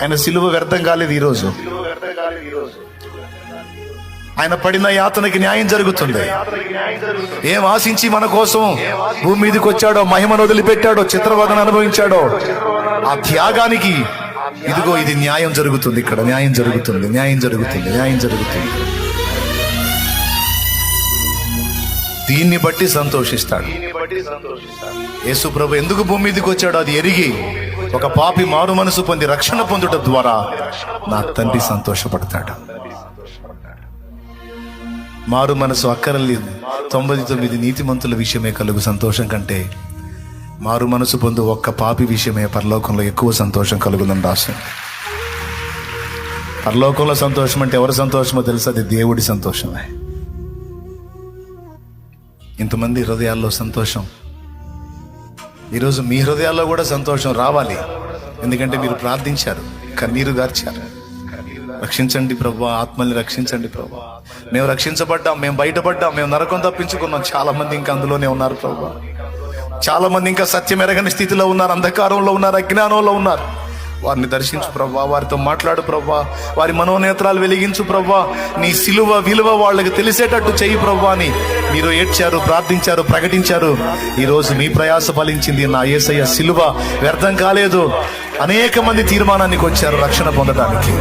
ఆయన సిలువ వ్యర్థం కాలేదు ఈరోజు ఆయన పడిన యాతనకి న్యాయం జరుగుతుంది. ఏం ఆశించి మన కోసం భూమి మీదకి వచ్చాడో మహిమను వదిలిపెట్టాడో చిత్రవదన అనుభవించాడో? ఆ త్యాగానికి ఇదిగో ఇది న్యాయం జరుగుతుంది ఇక్కడ. న్యాయం జరుగుతుంది న్యాయం జరుగుతుంది న్యాయం జరుగుతుంది. దీన్ని బట్టి సంతోషిస్తాడు. యేసు ప్రభు ఎందుకు భూమి మీదకి వచ్చాడో అది ఎరిగి ఒక పాపి మారు మనసు పొంది రక్షణ పొందుట ద్వారా నా తండ్రి సంతోషపడతాడు. మారు మనసు అక్కరలేదు తొంభై తొమ్మిది నీతిమంతుల విషయమే కలుగు సంతోషం కంటే మారు మనసు పొందు ఒక్క పాపి విషయమే పరలోకంలో ఎక్కువ సంతోషం కలుగుదని రాసింది. పరలోకంలో సంతోషం అంటే ఎవరి సంతోషమో తెలుసు అది దేవుడి సంతోషమే. ఇంతమంది హృదయాల్లో సంతోషం ఈరోజు మీ హృదయాల్లో కూడా సంతోషం రావాలి. ఎందుకంటే మీరు ప్రార్థించారు కన్నీరు గార్చారు. రక్షించండి ప్రభా ఆత్మల్ని రక్షించండి ప్రభా. మేము రక్షించబడ్డాం మేము బయటపడ్డాం మేము నరకం తప్పించుకున్నాం. చాలా మంది ఇంకా అందులోనే ఉన్నారు ప్రభా. చాలా మంది ఇంకా సత్యం ఎరగని స్థితిలో ఉన్నారు అంధకారంలో ఉన్నారు అజ్ఞానంలో ఉన్నారు. వారిని దర్శించు ప్రభా వారితో మాట్లాడు ప్రభా. వారి మనోనేత్రాలు వెలిగించు ప్రభా. నీ సిలువ విలువ వాళ్ళకి తెలిసేటట్టు చెయ్యి ప్రభా అని మీరు ఏడ్చారు ప్రార్థించారు ప్రకటించారు. ఈరోజు మీ ప్రయాస ఫలించింది నా ఏసయ్య సిలువ. వ్యర్థం కాలేదు. అనేక మంది తీర్మానానికి వచ్చారు రక్షణ పొందడానికి.